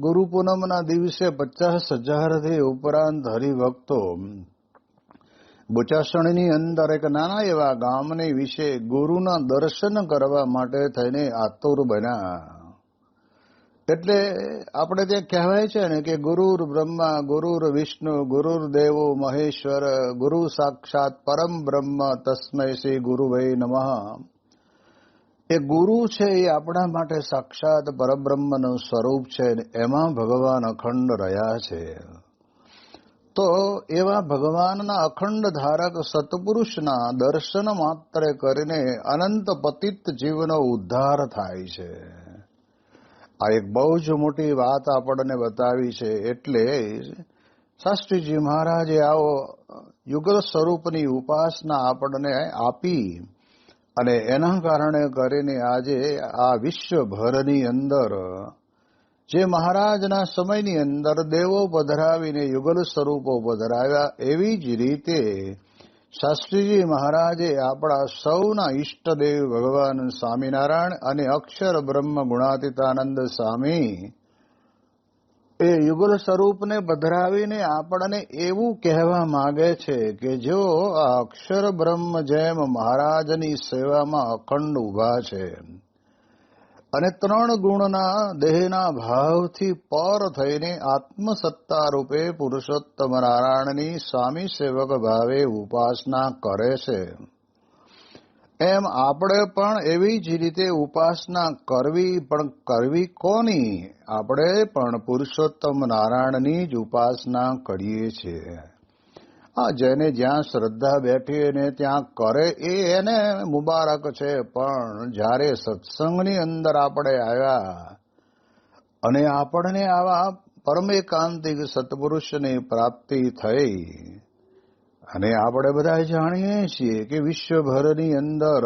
ગુરુ પૂનમના દિવસે પચાસ હજારથી ઉપરાંત હરિભક્તો બુચાસણની અંદર એક નાના એવા ગામને વિશે ગુરુના દર્શન કરવા માટે થઈને આતુર બન્યા. એટલે આપણે ત્યાં કહેવાય છે ને કે ગુરુર બ્રહ્મા, ગુરુર વિષ્ણુ, ગુરુર દેવો, મહેશ્વર, ગુરુ સાક્ષાત પરમ બ્રહ્મ તસ્મય શ્રી ગુરુભાઈ નમઃ. એ ગુરુ છે એ આપણા માટે સાક્ષાત પરબ્રહ્મનું સ્વરૂપ છે એમાં ભગવાન અખંડ રહ્યા છે. તો એવા ભગવાનના અખંડ ધારક સત્પુરુષના દર્શન માત્ર કરીને અનંત પતિત જીવનો ઉદ્ધાર થાય છે. આ એક બહુ જ મોટી વાત આપણને બતાવી છે એટલે શાસ્ત્રીજી મહારાજે આવો યુગલ સ્વરૂપની ઉપાસના આપણને આપી અને એના કારણે કરીને આજે આ વિશ્વભરની અંદર, જે મહારાજના સમયની અંદર દેવો પધરાવીને યુગલ સ્વરૂપો પધરાવ્યા, એવી જ રીતે શાસ્ત્રીજી મહારાજે આપણા સૌના ઈષ્ટદેવ ભગવાન સ્વામિનારાયણ અને અક્ષર બ્રહ્મ ગુણાતીતાનંદ સ્વામી એ યુગલ સ્વરૂપને પધરાવીને આપણને એવું કહેવા માંગે છે કે જો આ અક્ષર બ્રહ્મ જેમ મહારાજની સેવામાં અખંડ ઊભા છે અને ત્રણ ગુણના દેહના ભાવથી પર થઈને આત્મસત્તા રૂપે પુરુષોત્તમ નારાયણની સ્વામી સેવક ભાવે ઉપાસના કરે છે એમ આપણે પણ એવી જ રીતે ઉપાસના કરવી, પણ કરવી કોની? આપણે પણ પુરુષોત્તમ નારાયણની જ ઉપાસના કરીએ છીએ. આ જેને જ્યાં શ્રદ્ધા બેઠી અને ત્યાં કરે એ એને મુબારક છે, પણ જ્યારે સત્સંગની અંદર આપણે આવ્યા અને આપણને આવા પરમેકાંતિક સત્પુરુષની પ્રાપ્તિ થઈ અને આપણે બધા જાણીએ છીએ કે વિશ્વભરની અંદર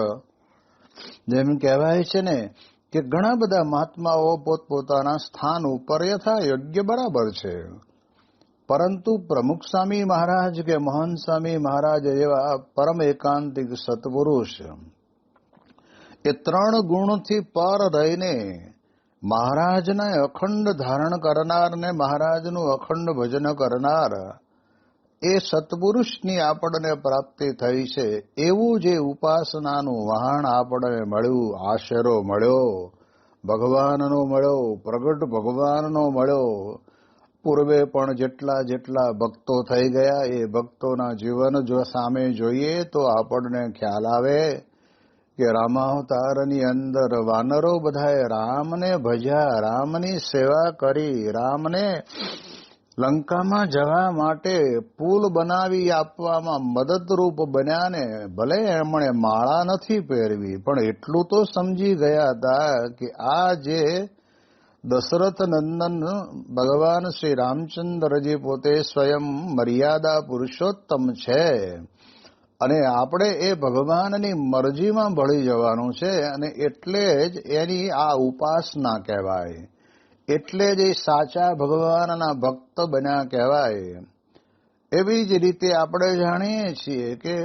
જેમ કહેવાય છે ને કે ઘણા બધા મહાત્માઓ પોતપોતાના સ્થાન ઉપર યથા યોગ્ય બરાબર છે. પરંતુ પ્રમુખ સ્વામી મહારાજ કે મહંત સ્વામી મહારાજ એવા પરમ એકાંતિક સત્પુરુષ એ ત્રણ ગુણથી પર રહીને મહારાજને અખંડ ધારણ કરનાર ને મહારાજનું અખંડ ભજન કરનાર એ સત્પુરુષની આપણને પ્રાપ્તિ થઈ છે. એવું જે ઉપાસનાનું વહાણ આપણને મળ્યું, આશરો મળ્યો, ભગવાનનો મળ્યો, પ્રગટ ભગવાનનો મળ્યો, પૂર્વે પણ જેટલા જેટલા ભક્તો થઈ ગયા, એ ભક્તોના જીવન જો સામે જોઈએ તો આપણને ખ્યાલ આવે કે રામાવતારની અંદર વાનરો બધાએ રામને ભજ્યા, રામની સેવા કરી, રામને લંકામાં જવા માટે પુલ બનાવી આપવામાં મદદરૂપ બન્યા ને ભલે એમણે માળા નથી પહેરવી, પણ એટલું તો સમજી ગયા હતા કે આ જે દશરથ નંદન ભગવાન શ્રી રામચંદ્રજી પોતે સ્વયં મર્યાદા પુરુષોત્તમ છે અને આપણે એ ભગવાનની મરજીમાં ભળી જવાનું છે અને એટલે જ એની આ ઉપાસના કહેવાય. એટલે જ એ સાચા ભગવાનના ભક્ત બન્યા કહેવાય, એવી જ રીતે આપણે જાણીએ છીએ કે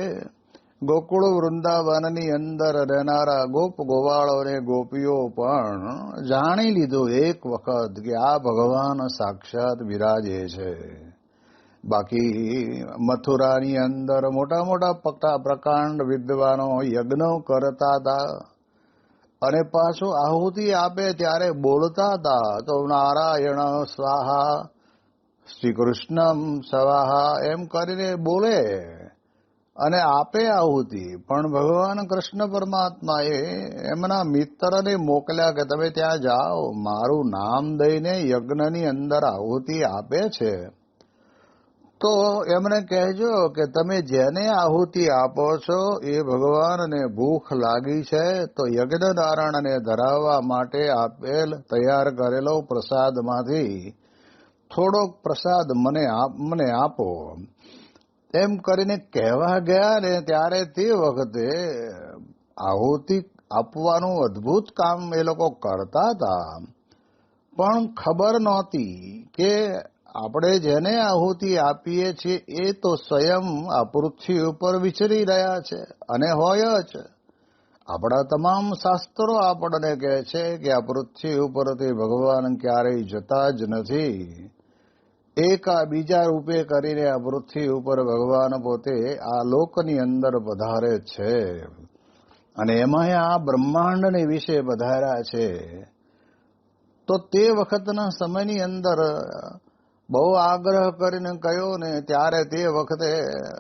ગોકુળ વૃંદાવનની અંદર રહેનારા ગોપ ગોવાળો અને ગોપીઓ પણ જાણી લીધું એક વખત કે આ ભગવાન સાક્ષાત વિરાજે છે. બાકી મથુરાની અંદર મોટા મોટા પ્રકાંડ વિદ્વાનો યજ્ઞો કરતા હતા. અને પાછું આહુતિ આપે ત્યારે બોલતા હતા. તો નારાયણ સ્વાહા શ્રી કૃષ્ણમ સ્વાહા એમ કરીને બોલે. અને આપે આહુતિ. પણ ભગવાન કૃષ્ણ પરમાત્માએ એમના મિત્રને મોકલ્યા કે તમે ત્યાં જાઓ. મારું નામ દઈને યજ્ઞની અંદર આહુતિ આપે છે. તો એમને કહેજો કે તમે જેને આહુતિ આપો છો, એ ભગવાનને ભૂખ લાગી છે, તો યજ્ઞ નારાયણને ધરાવવા માટે આપેલ તૈયાર કરેલો પ્રસાદમાંથી થોડોક પ્રસાદ મને મને આપો. એમ કરીને કહેવા ગયા ને ત્યારે તે વખતે આહુતિ આપવાનું અદ્ભુત કામ એ લોકો કરતા હતા. પણ ખબર નહોતી કે આપણે જેને આહુતિ આપીએ છીએ, એ તો સ્વયં આ પૃથ્વી ઉપર વિચરી રહ્યા છે અને હોય જ. આપણા તમામ શાસ્ત્રો આપણને કહે છે કે આ પૃથ્વી ઉપરથી ભગવાન ક્યારેય જતા જ નથી. એકા બીજા રૂપે કરીને આ પૃથ્વી ઉપર ભગવાન પોતે આ લોકની અંદર પધારે છે. અને એમાં આ બ્રહ્માંડને વિશે પધાર્યા છે. તો તે વખતના સમયની અંદર બહુ આગ્રહ કરીને કહ્યો ને ત્યારે તે વખતે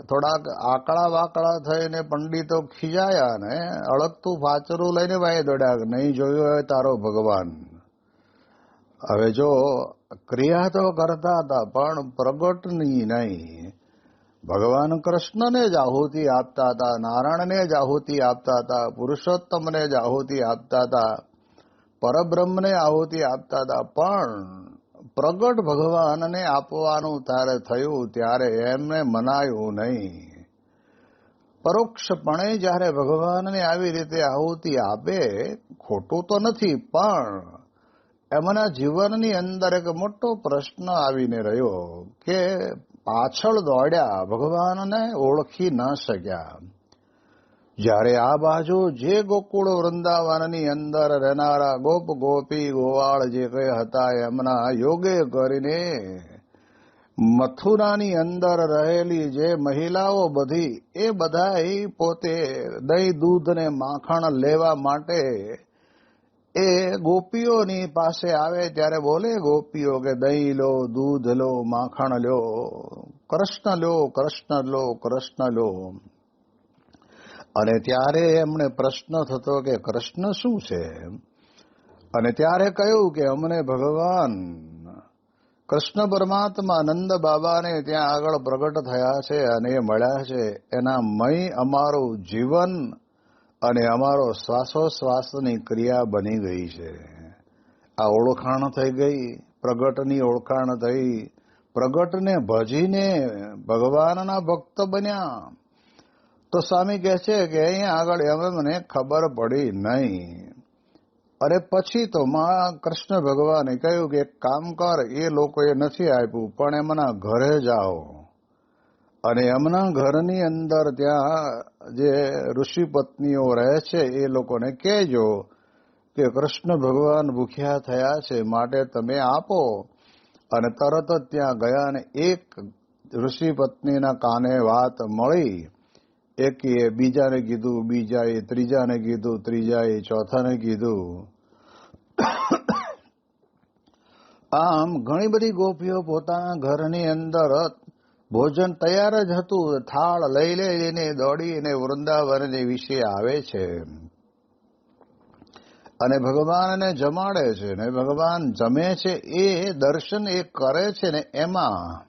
થોડાક આકડા વાકડા થઈને પંડિતો ખીજાયા ને અળગતું ફાચરું લઈને ભાઈ દોડ્યા નહીં જોયું હોય તારો ભગવાન. હવે જો ક્રિયા તો કરતા હતા, પણ પ્રગટની નહીં. ભગવાન કૃષ્ણને જ આહુતિ આપતા હતા, નારાયણને જ આહુતિ આપતા હતા, પુરુષોત્તમને જ આહુતિ આપતા હતા, પરબ્રહ્મને આહુતિ આપતા હતા, પણ પ્રગટ ભગવાનને આપવાનું ત્યારે થયું ત્યારે એમને મનાયું નહીં. પરોક્ષપણે જ્યારે ભગવાનને આવી રીતે આહુતિ આપે, ખોટું તો નથી, પણ એમના જીવનની અંદર એક મોટો પ્રશ્ન આવીને રહ્યો કે પાછળ દોડ્યા, ભગવાનને ઓળખી ન શક્યા. જ્યારે આ બાજુ જે ગોકુળ વૃંદાવનની અંદર રહેનારા ગોપ ગોપી ગોવાળ જે કઈ હતા, એમના યોગે કરીને મથુરાની અંદર રહેલી જે મહિલાઓ બધી, એ બધા પોતે દહીં દૂધ ને માખણ લેવા માટે એ ગોપીઓની પાસે આવે ત્યારે બોલે, ગોપીઓ કે દહીં લો, દૂધ લો, માખણ લો, કૃષ્ણ લો કૃષ્ણ લો કૃષ્ણ લો. અને ત્યારે એમને પ્રશ્ન થતો કે કૃષ્ણ શું છે? અને ત્યારે કહ્યું કે અમને ભગવાન કૃષ્ણ પરમાત્મા નંદ બાબાને ત્યાં આગળ પ્રગટ થયા છે અને એ મળ્યા છે. એના મય અમારું જીવન અને અમારો શ્વાસોશ્વાસની ક્રિયા બની ગઈ છે. આ ઓળખાણ થઈ ગઈ, પ્રગટની ઓળખાણ થઈ. પ્રગટને ભજીને ભગવાનના ભક્ત બન્યા. તો સ્વામી કહે છે કે અહીંયા આગળ એમ મને ખબર પડી નહીં. અરે પછી તો માં કૃષ્ણ ભગવાને કહ્યું કે કામ કર, એ લોકોએ નથી આપ્યું, પણ એમના ઘરે જાઓ. અને એમના ઘરની અંદર ત્યાં જે ઋષિ પત્નીઓ રહે છે, એ લોકોને કહેજો કે કૃષ્ણ ભગવાન ભૂખ્યા થયા છે, માટે તમે આપો. અને તરત જ ત્યાં ગયા અને એક ઋષિ પત્નીના કાને વાત મળી. એકે બીજાને કીધું, બીજાએ ત્રીજાને કીધું, ત્રીજાએ ચોથાને કીધું. આમ ઘણી બધી ગોપીઓ પોતાના ઘરની અંદર ભોજન તૈયાર જ હતું. થાળ લઈ લઈને દોડીને વૃંદાવન વિશે આવે છે. અને ભગવાનને જમાડે છે ને, ભગવાન જમે છે એ દર્શન એ કરે છે ને એમાં.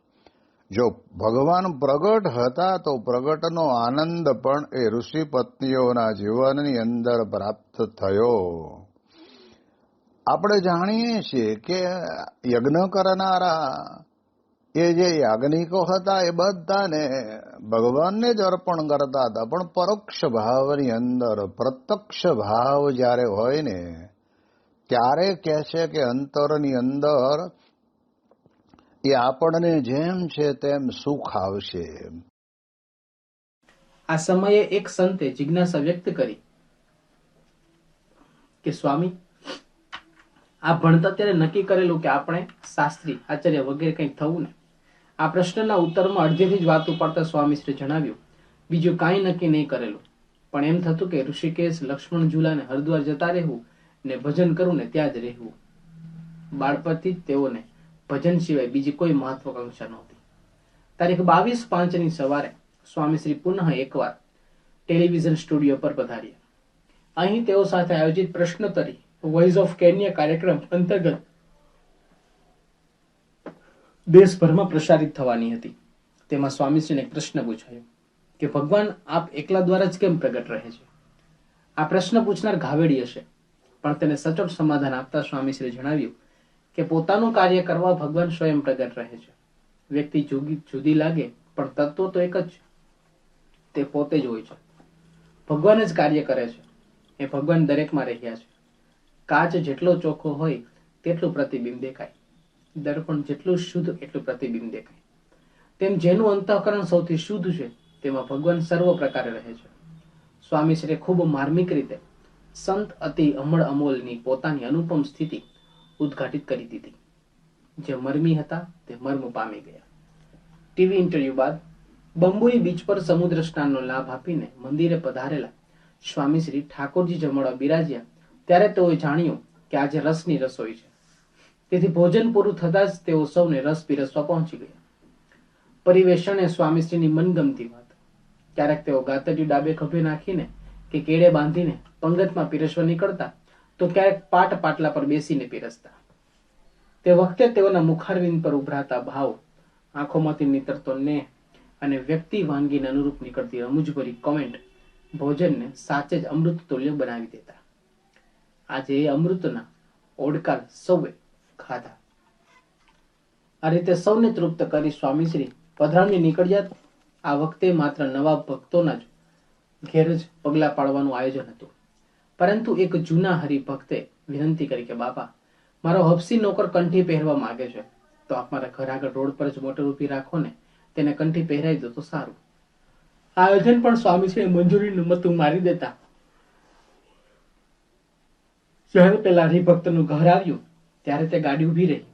જો ભગવાન પ્રગટ હતા તો પ્રગટનો આનંદ પણ એ ઋષિ પત્નીઓના જીવનની અંદર પ્રાપ્ત થયો. આપણે જાણીએ છીએ કે યજ્ઞ કરનારા એ જે યાજ્ઞિકો હતા એ બધાને ભગવાનને જ અર્પણ કરતા હતા. પણ પરોક્ષ ભાવની અંદર, પ્રત્યક્ષ ભાવ જ્યારે હોય ને, ત્યારે કહે છે કે અંતરની અંદર એ આપણને જેમ છે તેમ સુખ આવશે. આ સમયે એક સંતે જિજ્ઞાસા વ્યક્ત કરી કે, સ્વામી, આ ભણતા ત્યારે નક્કી કરેલું કે આપણે શાસ્ત્રી, આચાર્ય વગેરે કંઈક થવું ને આ પ્રશ્નના ઉત્તરમાં અડધેથી જ વાત ઉપાડતા સ્વામીશ્રી જણાવ્યું, બીજું કાંઈ નક્કી નહીં કરેલું. પણ એમ થતું કે ઋષિકેશ, લક્ષ્મણ ઝુલાને હરિદ્વાર જતા રહેવું ને ભજન કરવું ને ત્યાં જ રહેવું. બાળપણથી જ તેઓને ભજન સિવાય બીજી કોઈ મહત્વાકાંક્ષા નહોતી. તારીખ બાવીસ પાંચની સવારે સ્વામીશ્રી પુનઃ એકવાર ટેલિવિઝન સ્ટુડિયો પર પધાર્યા. અહીં તેઓ સાથે આયોજિત પ્રશ્નોત્તરી વોઇસ ઓફ કેન્યા કાર્યક્રમ અંતર્ગત દેશભરમાં પ્રસારિત થવાની હતી. તેમાં સ્વામીશ્રીને એક પ્રશ્ન પૂછાયો કે, ભગવાન, આપ એકલા દ્વારા જ કેમ પ્રગટ રહે છે? આ પ્રશ્ન પૂછનાર ઘાવેડી હશે, પણ તેને સચોટ સમાધાન આપતા સ્વામીશ્રીએ જણાવ્યું કે પોતાનું કાર્ય કરવા ભગવાન સ્વયં પ્રગટ રહે છે. વ્યક્તિ જુદી જુદી લાગે, પણ તત્વો તો એક જ છે. તે પોતે જ હોય છે. ભગવાન જ કાર્ય કરે છે. એ ભગવાન દરેકમાં રહ્યા છે. કાચ જેટલો ચોખ્ખો હોય, તેટલું પ્રતિબિંબ દેખાય. દર્પણ જેટલું શુદ્ધ, એટલું પ્રતિબિંબ દેખાય. તેમ જેનું અંતઃકરણ સૌથી શુદ્ધ છે, તેમાં ભગવાન સર્વ પ્રકારે રહે છે. સ્વામીશ્રીએ ખૂબ માર્મિક રીતે સંત અતિ અમળ અમોલની પોતાની અનુપમ સ્થિતિ ઉદ્ઘાટિત કરી દીધી. જે મરમી હતા, તે મર્મ પામી ગયા. ટીવી ઇન્ટરવ્યુ બાદ બંબોઈ બીચ પર સમુદ્ર સ્નાનનો લાભ આપીને મંદિરે પધારેલા સ્વામી શ્રી ઠાકોરજી જમણવા બિરાજ્યા. ત્યારે તેઓએ જાણ્યું કે આજે રસની રસોઈ છે. તેથી ભોજન પૂરું થતાં જ તેઓ સૌને રસ પીરસવા પહોંચી ગયા. પરિવેષણ એ સ્વામીશ્રીની મનગમતી વાત. ક્યારેક તેઓ ગાતડિયું ડાબે ખભે નાખીને કે કેળે બાંધીને પંગતમાં પીરસવા નીકળતા તો ક્યારેક પાટ પાટલા પર બેસીને પીરસતા. તે વખતે તેઓના મુખારવિંદ પર ઉભરાતા ભાવ, આંખોમાંથી નીતરતો ને અને વ્યક્તિ વાનગીને અનુરૂપ નીકળતી રમૂજભરી કોમેન્ટ ભોજનને સાચે જ અમૃત તુલ્ય બનાવી દેતા. આજે એ અમૃતના ઓડકાર સૌએ ખાધા. આ રીતે સૌને તૃપ્ત કરી સ્વામીશ્રી પધરામણી નીકળ્યા આ વખતે માત્ર નવા ભક્તોના જ ઘેર જ પગલા પાડવાનું આયોજન હતું. પરંતુ એક જૂના હરિભક્તે વિનંતી કરી કે, બાપા, મારો હપસી નોકર કંઠી પહેરવા માંગે છે. તો આપ મારા ઘર આગળ રોડ પર જ મોટર ઊભી રાખો ને, તેને કંઠી પહેરાવી દો તો સારું. આયોજન પણ સ્વામીશ્રીએ મંજૂરી મતું મારી દેતા. જ્યારે પેલા હરિભક્તનું ઘર આવ્યું, ત્યારે તે ગાડી ઊભી રહી.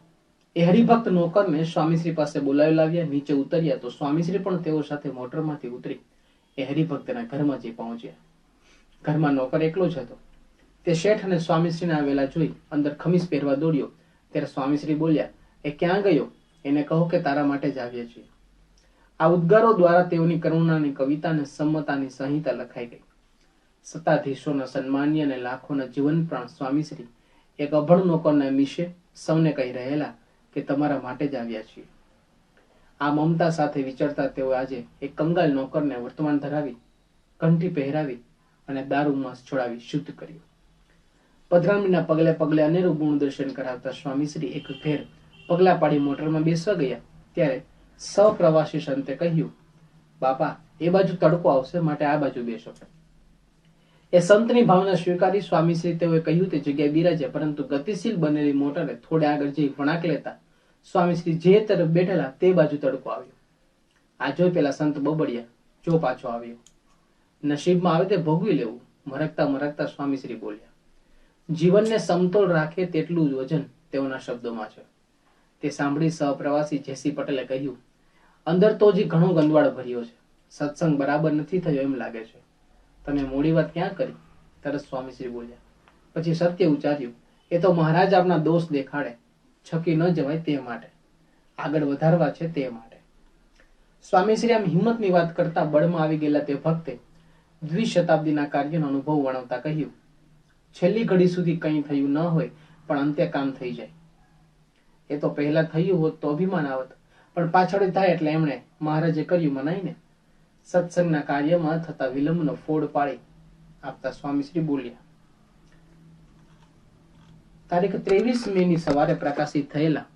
એ હરિભક્ત નોકરને સ્વામીશ્રી પાસે બોલાવી લાવ્યા, નીચે ઉતર્યા તો સ્વામીશ્રી પણ તેઓ સાથે મોટરમાંથી ઉતરી. એ હરિભક્તના ઘરમાં જઈ પહોંચ્યા. ઘરમાં નોકર એકલો જ હતો. તે શેઠ અને સ્વામીશ્રીને આવેલા જોઈ અંદર ખમીસ પહેરવા દોડ્યો. ત્યારે સ્વામીશ્રી બોલ્યા, એ ક્યાં ગયો? એને કહો કે તારા માટે જ આવ્યા છીએ આ ઉદ્ગારો દ્વારા તેઓની કરુણાની કવિતા અને સંમતાની સંહિતા લખાઈ ગઈ. સત્તાધીશોના સન્માન્ય અને લાખોના જીવન પ્રાણ સ્વામીશ્રી એક અભણ નોકરના મિશે સૌને કહી રહેલા કે તમારા માટે જ આવ્યા છીએ. આ મમતા સાથે વિચરતા તેઓ આજે એક કંગાલ નોકરને વર્તમાન ધરાવી કંઠી પહેરાવી અને દારૂ માંસ છોડાવી શુદ્ધ કર્યું. પધરામણીના પગલે પગલે અનેરું ગુણ દર્શન કરાવતા સ્વામીશ્રી એક ઘેર પગલા પાડી મોટરમાં બેસવા ગયા. ત્યારે સહપ્રવાસી સંતે કહ્યું, બાપા, એ બાજુ તડકો આવશે, માટે આ બાજુ બેસો. એ સંતની ભાવના સ્વીકારી સ્વામીશ્રી તેઓએ કહ્યું, તે જગ્યાએ બિરાજે પરંતુ ગતિશીલ બનેલી મોટરે થોડે આગળ જઈ વણાક લેતા સ્વામીશ્રી જે તરફ બેઠેલા, તે બાજુ તડકો આવ્યો. આ જોઈ પેલા સંત બબડિયા જો પાછો આવ્યો. નસીબમાં આવે તે ભોગવી લેવું. મરકતા મરકતા સ્વામીશ્રી બોલ્યા, જીવનને સમતોલ રાખે તેટલું જ વજન તેઓના શબ્દોમાં છે. તે સાંભળી સહપ્રવાસી જેસી પટેલે કહ્યું, અંદર તો હજી ઘણો ગંદવાડ ભર્યો છે. સત્સંગ બરાબર નથી થયો એમ લાગે છે. તમે મોડી વાત ક્યાં કરી? તરત સ્વામીશ્રી બોલ્યા, પછી સત્ય ઉચ્ચાર્યું. એ તો મહારાજ આપના દોષ દેખાડે. છકી ન જવાય તે માટે. આગળ વધારવા છે તે માટે. સ્વામીશ્રી આમ હિંમતની વાત કરતા બળમાં આવી ગયેલા તે ભક્તે દ્વિશતાબ્દીના કાર્યનો અનુભવ વર્ણવતા કહ્યું, છેલ્લી ઘડી સુધી કંઈ થયું ન હોય, પણ અંતે કામ થઈ જાય. એ તો પહેલા થયું હોત તો અભિમાન આવત, પણ પાછળ થાય એટલે એમણે મહારાજે કર્યું મનાઈને. સત્સંગના કાર્યમાં થતા વિલંબનો ફોડ પાડી આપતા સ્વામીશ્રી બોલ્યા, તારીખ ત્રેવીસ મે ની સવારે પ્રકાશિત થયેલા